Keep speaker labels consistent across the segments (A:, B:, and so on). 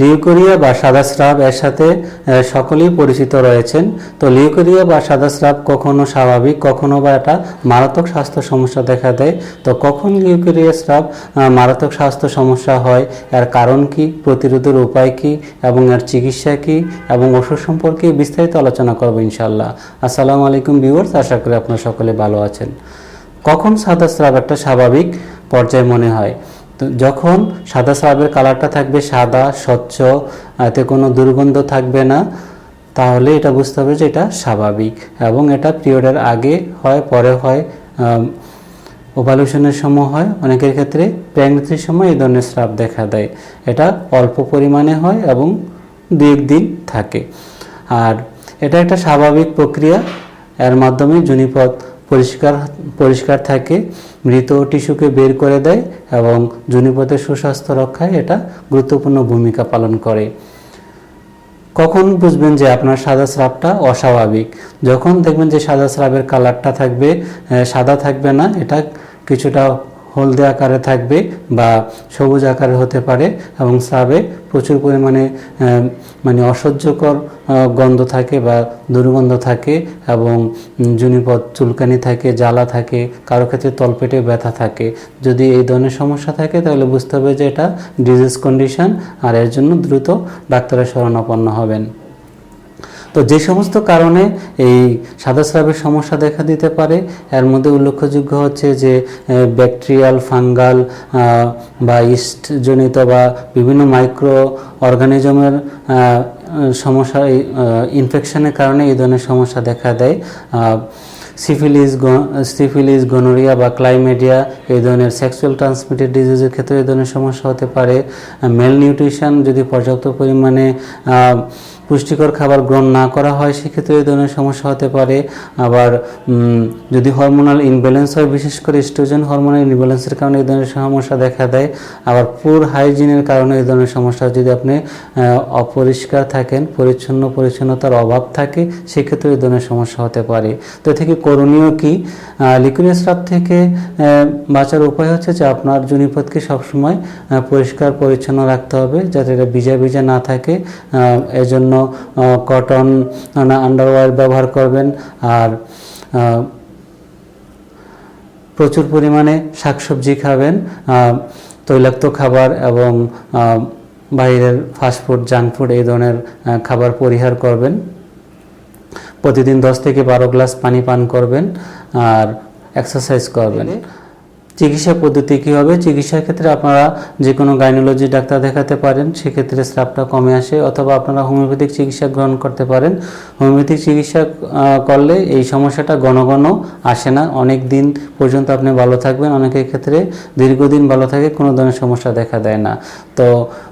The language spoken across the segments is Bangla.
A: লিউকোরিয়া বা সাদা স্রাব এর সাথে সকলেই পরিচিত রয়েছেন। তো লিউকোরিয়া বা সাদা স্রাব কখনো স্বাভাবিক, কখনো বা এটা মারাত্মক স্বাস্থ্য সমস্যা দেখা দেয়। তো কখন লিউকোরিয়া স্রাব মারাত্মক স্বাস্থ্য সমস্যা হয়, এর কারণ কি, প্রতিরোধের উপায় কি, এবং এর চিকিৎসা কি, এবং ওষুধ সম্পর্কে বিস্তারিত আলোচনা করব ইনশাল্লাহ আসসালামু আলাইকুম ভিউয়ার্স, আশা করি আপনারা সকলে ভালো আছেন। কখন সাদা স্রাব একটা স্বাভাবিক পর্যায়ে মনে হয়? তো যখন সাদা স্রাবের কালারটা থাকবে সাদা, স্বচ্ছ, এতে কোনো দুর্গন্ধ থাকবে না, তাহলে এটা বুঝতে হবে যে এটা স্বাভাবিক এবং এটা পিরিয়ডের আগে হয়, পরে হয় ওভালুশনের সময় হয়, অনেকের ক্ষেত্রে প্রেগনেন্সির সময় এই ধরনের স্রাব দেখা দেয়। এটা অল্প পরিমাণে হয় এবং দু একদিন থাকে। আর এটা একটা স্বাভাবিক প্রক্রিয়া, এর মাধ্যমে জুনিপথ পরিষ্কার পরিষ্কার থাকে, মৃত টিস্যুকে বের করে দেয় এবং জুনিপথের সুস্বাস্থ্য রক্ষায় এটা গুরুত্বপূর্ণ ভূমিকা পালন করে। কখন বুঝবেন যে আপনার সাদা স্রাবটা অস্বাভাবিক? যখন দেখবেন যে সাদা স্রাবের কালারটা থাকবে সাদা থাকবে না, এটা কিছুটা হলদে আকারে থাকবে বা সবুজ আকারে হতে পারে এবং স্রাবে প্রচুর পরিমাণে মানে অসহ্যকর গন্ধ থাকে বা দুর্গন্ধ থাকে এবং জুনিপথ চুলকানি থাকে, জ্বালা থাকে, কারও ক্ষেত্রে তলপেটে ব্যথা থাকে। যদি এই ধরনের সমস্যা থাকে তাহলে বুঝতে হবে যে এটা ডিজিজ কন্ডিশন আর এর জন্য দ্রুত ডাক্তারের শরণাপন্ন হবেন। তো যে সমস্ত কারণে এই সাদা স্রাবের সমস্যা দেখা দিতে পারে, এর মধ্যে উল্লেখযোগ্য হচ্ছে যে ব্যাকটেরিয়াল, ফাঙ্গাল বা ইস্টজনিত বা বিভিন্ন মাইক্রো অর্গানিজমের সমস্যা ইনফেকশনের কারণে এই ধরনের সমস্যা দেখা দেয়। সিফিলিস সিফিলিস গনোরিয়া বা ক্লাইমেডিয়া এই ধরনের সেক্সুয়াল ট্রান্সমিটেড ডিজিজের ক্ষেত্রে এই ধরনের সমস্যা হতে পারে। মেল নিউট্রিশন যদি পর্যাপ্ত পরিমাণে পুষ্টিকর খাবার গ্রহণ না করা হয় সেক্ষেত্রে এই ধরনের সমস্যা হতে পারে। আবার যদি হরমোনাল ইনব্যালেন্স হয় বিশেষ করে স্ট্রোজেন হরমোনাল ইনব্যালেন্সের কারণে এই ধরনের সমস্যা দেখা দেয়। আবার পুর হাইজিনের কারণে এই ধরনের সমস্যা যদি আপনি অপরিষ্কার থাকেন পরিচ্ছন্ন পরিচ্ছন্নতার অভাব থাকে সেক্ষেত্রে এই ধরনের সমস্যা হতে পারে। তো থেকে করণীয় কি? লিকুইড স্রাব থেকে বাঁচার উপায় হচ্ছে যে আপনার জুনিপথকে সবসময় পরিষ্কার পরিচ্ছন্ন রাখতে হবে যাতে এটা ভিজা ভিজা না থাকে। আহ, এজন্য কটন আন্ডারওয়্যার ব্যবহার করবেন। আর প্রচুর পরিমাণে শাকসবজি খাবেন। তৈলাক্ত খাবার এবং বাইরের ফাস্টফুড জাঙ্ক ফুড এই ধরনের খাবার পরিহার করবেন। প্রতিদিন দশ থেকে বারো গ্লাস পানি পান করবেন। আর এক্সারসাইজ করবেন। চিকিৎসা পদ্ধতি কী হবে? চিকিৎসার ক্ষেত্রে আপনারা যে কোনো গাইনোলজি ডাক্তার দেখাতে পারেন, সেক্ষেত্রে স্রাবটা কমে আসে, অথবা আপনারা হোমিওপ্যাথিক চিকিৎসা গ্রহণ করতে পারেন। হোমিওপ্যাথিক চিকিৎসা করলে এই সমস্যাটা ঘন আসে না। অনেক দিন পর্যন্ত আপনি ভালো থাকবেন, অনেকের ক্ষেত্রে দীর্ঘদিন ভালো থাকে, কোনো ধরনের সমস্যা দেখা দেয় না। তো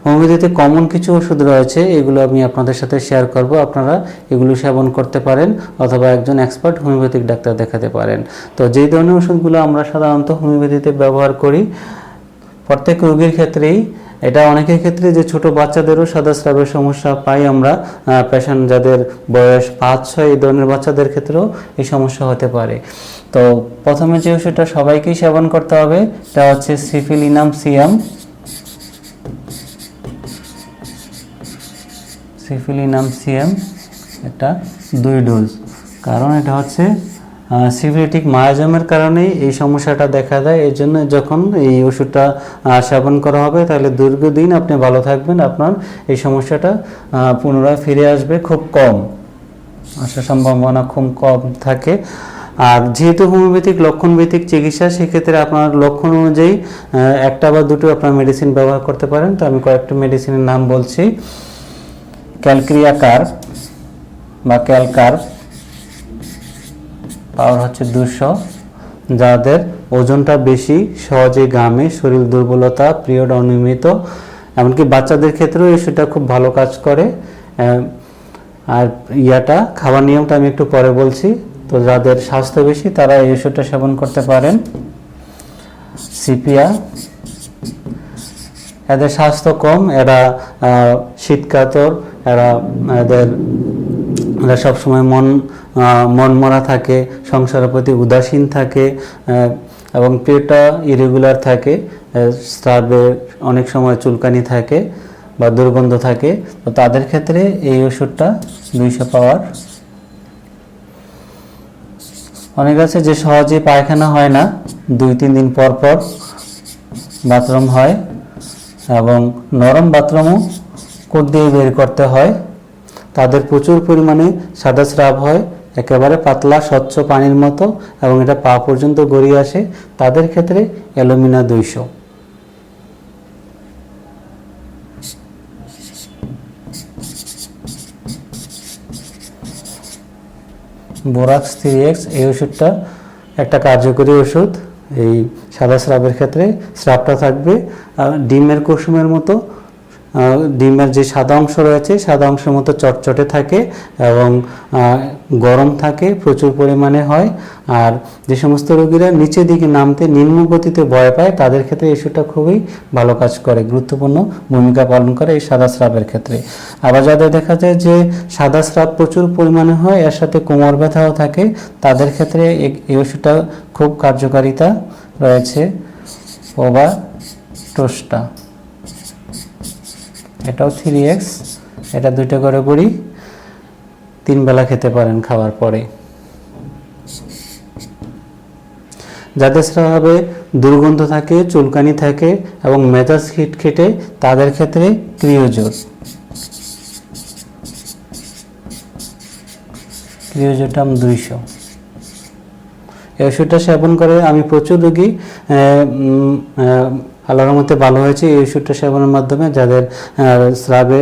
A: হোমিওপ্যাথিতে কমন কিছু ওষুধ রয়েছে, এগুলো আমি আপনাদের সাথে শেয়ার করব। আপনারা এগুলো সেবন করতে পারেন, অথবা একজন এক্সপার্ট হোমিওপ্যাথিক ডাক্তার দেখাতে পারেন। তো যেই ধরনের ওষুধগুলো আমরা সাধারণত হোমিওপ্যাথিতে ব্যবহার করি। প্রত্যেক রোগীর ক্ষেত্রেই, এটা অনেকের ক্ষেত্রে যে ছোট বাচ্চাদেরও সাদা স্রাবের সমস্যা পাই আমরা পেশেন্ট যাদের বয়স পাঁচ ছয় এই ধরনের বাচ্চাদের ক্ষেত্রেও এই সমস্যা হতে পারে। তো প্রথমে যে ওষুধটা সবাইকেই সেবন করতে হবে, এটা হচ্ছে সিফিলিনাম সিয়াম। সিফিলিনাম সিয়াম, এটা দুই ডোজ কারণ এটা হচ্ছে সিফিলিটিক মায়াজমের কারণেই এই সমস্যাটা দেখা দেয়। এই জন্য যখন এই ওষুধটা সেবন করা হবে, তাহলে দীর্ঘদিন আপনি ভালো থাকবেন, আপনার এই সমস্যাটা পুনরায় ফিরে আসবে খুব কম। আসার সম্ভাবনা খুব কম থাকে। আর যেহেতু হোমিওপ্যাথিক লক্ষণভিত্তিক চিকিৎসা, সেক্ষেত্রে আপনার লক্ষণ অনুযায়ী একটা বা দুটো আপনার মেডিসিন ব্যবহার করতে পারেন। তো আমি কয়েকটা মেডিসিনের নাম বলছি। ক্যালক্রিয়া কার্ভ বা ক্যালকার্ভ পাওয়ার হচ্ছে দুশো। যাদের ওজনটা বেশি সহজে গামে শরীর দুর্বলতা, পিরিয়ড অনিয়মিত, এমনকি বাচ্চাদের ক্ষেত্রেও সেটা খুব ভালো কাজ করে। আর ইয়াটা খাবার নিয়মটা আমি একটু পরে বলছি। তো যাদের স্বাস্থ্য বেশি, তারা এই ওষুধটা সেবন করতে পারেন। সিপিয়া। এদের স্বাস্থ্য কম, এরা শীতকাতর, এরা, এদের, এরা সবসময় মন আহ, মন মরা থাকে সংসারের প্রতি উদাসীন থাকে এবং পেটটা ইরেগুলার থাকে আহ, স্রাবে অনেক সময় চুলকানি থাকে বা দুর্গন্ধ থাকে তো তাদের ক্ষেত্রে এই ওষুধটা দুইশো পাওয়ার। অনেক আছে যে সহজে পায়খানা হয় না দুই তিন দিন পর পর বাথরুম হয় এবং নরম বাথরুমও কোট দিয়ে বের করতে হয়। তাদের প্রচুর পরিমাণে সাদা স্রাব হয় একেবারে পাতলা, স্বচ্ছ পানির মতো এবং এটা পা পর্যন্ত গড়িয়ে আসে, তাদের ক্ষেত্রে অ্যালুমিনা দুইশো। বোরাক্স থ্রি এক্স, এই ওষুধটা একটা কার্যকরী ওষুধ। এই সাদা স্রাবের ক্ষেত্রে স্রাবটা থাকবে। ডিমের কুসুমের মতো ডিমের যে সাদা অংশ রয়েছে, সাদা অংশের মতো চটচটে থাকে এবং গরম থাকে, প্রচুর পরিমাণে হয়। আর যে সমস্ত রোগীরা নিচের দিকে নামতে নিম্ন গতিতে ভয় পায়, তাদের ক্ষেত্রে ওষুধটা খুবই ভালো কাজ করে, গুরুত্বপূর্ণ ভূমিকা পালন করে এই সাদা স্রাবের ক্ষেত্রে। আবার যাদের দেখা যায় যে সাদা স্রাব প্রচুর পরিমাণে হয়, এর সাথে কোমর ব্যথাও থাকে, তাদের ক্ষেত্রে এই ওষুধটা খুব কার্যকারিতা রয়েছে। ওবা টোস্টা। এটাও থ্রি এক্স এটা দুইটা করে বড়ি তিন বেলা খেতে পারেন খাওয়ার পরে। যাদের স্রাবে দুর্গন্ধ থাকে, চুলকানি থাকে এবং মেজাজ খিটখিটে তাদের ক্ষেত্রে ক্রিয়োজোর ক্রিয়োজোটাম দুইশো। এই ওষুধটা সেবন করে আমি প্রচুর রোগী আল্লাহর মতে ভালো হয়েছে। এই ওষুধটা সেবনের মাধ্যমে যাদের স্রাবে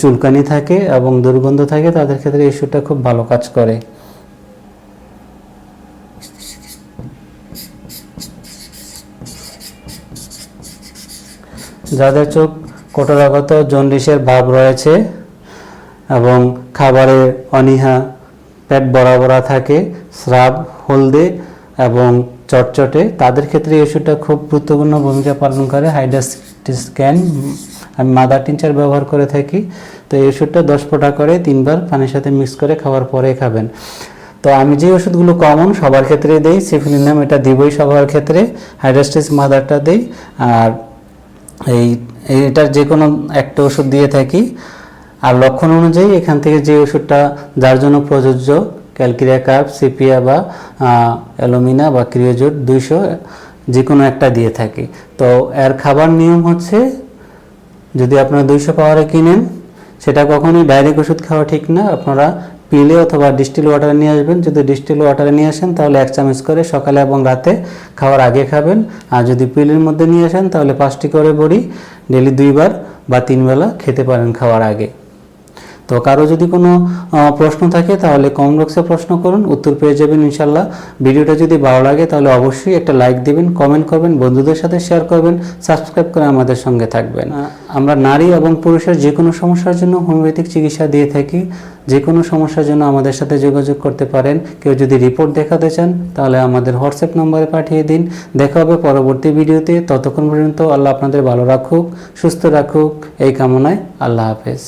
A: চুলকানি থাকে এবং দুর্গন্ধ থাকে, তাদের ক্ষেত্রে এই ওষুধটা খুব ভালো কাজ করে। যাদের চোখ কোটরাগত, জন্ডিসের ভাব রয়েছে এবং খাবারে অনীহা, পেট বড়া থাকে, স্রাব, হলদে এবং চটচটে, তাদের ক্ষেত্রে এই ওষুধটা খুব গুরুত্বপূর্ণ ভূমিকা পালন করে। হাইড্রাস্ক্যান আমি মাদার টিনচার ব্যবহার করে থাকি। তো এই ওষুধটা দশ ফোঁটা করে তিনবার পানির সাথে মিক্স করে খাওয়ার পরে খাবেন। তো আমি যে ওষুধগুলো কমন সবার ক্ষেত্রে দেই, সিফিলিনাম এটা দিবই সবার ক্ষেত্রে। হাইড্রাস্টিস মাদারটা দেই। আর এই- এটার যে কোনো একটা ওষুধ দিয়ে থাকি। আর লক্ষণ অনুযায়ী এখান থেকে যে ওষুধটা যার জন্য প্রযোজ্য ক্যালকিরিয়া কার্প সিপিয়া বা অ্যালুমিনা বা ক্রিয়োজোট দুইশো যে কোনো একটা দিয়ে থাকি। তো এর খাবার নিয়ম হচ্ছে, যদি আপনারা দুইশো পাওয়ারে কিনেন, সেটা কখনোই ডাইরেক্ট ওষুধ খাওয়া ঠিক না। আপনারা পিলে অথবা ডিস্টিল ওয়াটারে নিয়ে আসবেন। যদি ডিস্টিল ওয়াটারে নিয়ে আসেন, তাহলে এক চামচ করে সকালে এবং রাতে খাওয়ার আগে খাবেন। আর যদি পিলের মধ্যে নিয়ে আসেন, তাহলে পাঁচটি করে বড়ি ডেলি দুইবার বা তিনবেলা খেতে পারেন খাওয়ার আগে। তো কারও যদি কোনো প্রশ্ন থাকে তাহলে কমেন্ট বক্সে প্রশ্ন করুন উত্তর পেয়ে যাবেন ইনশাল্লাহ। ভিডিওটা যদি ভালো লাগে তাহলে অবশ্যই একটা লাইক দিবেন কমেন্ট করবেন বন্ধুদের সাথে শেয়ার করবেন সাবস্ক্রাইব করে আমাদের সঙ্গে থাকবেন। আমরা নারী এবং পুরুষের যে কোনো সমস্যার জন্য হোমিওপ্যাথিক চিকিৎসা দিয়ে থাকি। যে কোনো সমস্যার জন্য আমাদের সাথে যোগাযোগ করতে পারেন। কেউ যদি রিপোর্ট দেখাতে চান তাহলে আমাদের হোয়াটসঅ্যাপ নম্বরে পাঠিয়ে দিন। দেখা হবে পরবর্তী ভিডিওতে। ততক্ষণ পর্যন্ত আল্লাহ আপনাদের ভালো রাখুক সুস্থ রাখুক। এই কামনায় আল্লাহ হাফেজ।